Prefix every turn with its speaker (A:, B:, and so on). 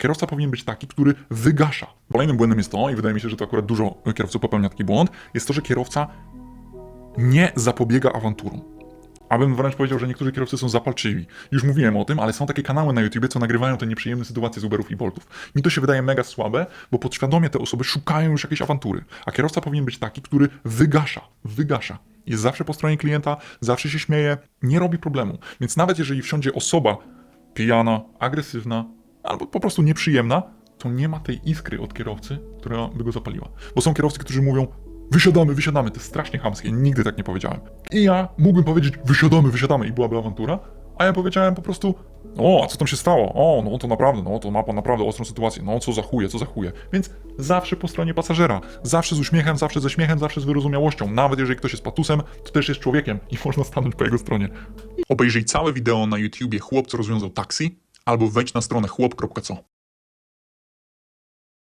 A: Kierowca powinien być taki, który wygasza. Kolejnym błędem jest to, i wydaje mi się, że to akurat dużo kierowców popełnia taki błąd, jest to, że kierowca nie zapobiega awanturom. Abym wręcz powiedział, że niektórzy kierowcy są zapalczywi. Już mówiłem o tym, ale są takie kanały na YouTubie, co nagrywają te nieprzyjemne sytuacje z Uberów i Boltów. Mi to się wydaje mega słabe, bo podświadomie te osoby szukają już jakiejś awantury. A kierowca powinien być taki, który wygasza, wygasza. Jest zawsze po stronie klienta, zawsze się śmieje, nie robi problemu. Więc nawet jeżeli wsiądzie osoba pijana, agresywna albo po prostu nieprzyjemna, to nie ma tej iskry od kierowcy, która by go zapaliła. Bo są kierowcy, którzy mówią wysiadamy, wysiadamy, to jest strasznie chamskie, nigdy tak nie powiedziałem. I ja mógłbym powiedzieć wysiadamy, wysiadamy i byłaby awantura, a ja powiedziałem po prostu o, a co tam się stało? O, no to naprawdę, no to ma pan naprawdę ostrą sytuację, no co za chuje, co za chuje. Więc zawsze po stronie pasażera, zawsze z uśmiechem, zawsze ze śmiechem, zawsze z wyrozumiałością. Nawet jeżeli ktoś jest patusem, to też jest człowiekiem i można stanąć po jego stronie. Obejrzyj całe wideo na YouTubie Chłop, co rozwiązał taksi, albo wejdź na stronę chłop.co.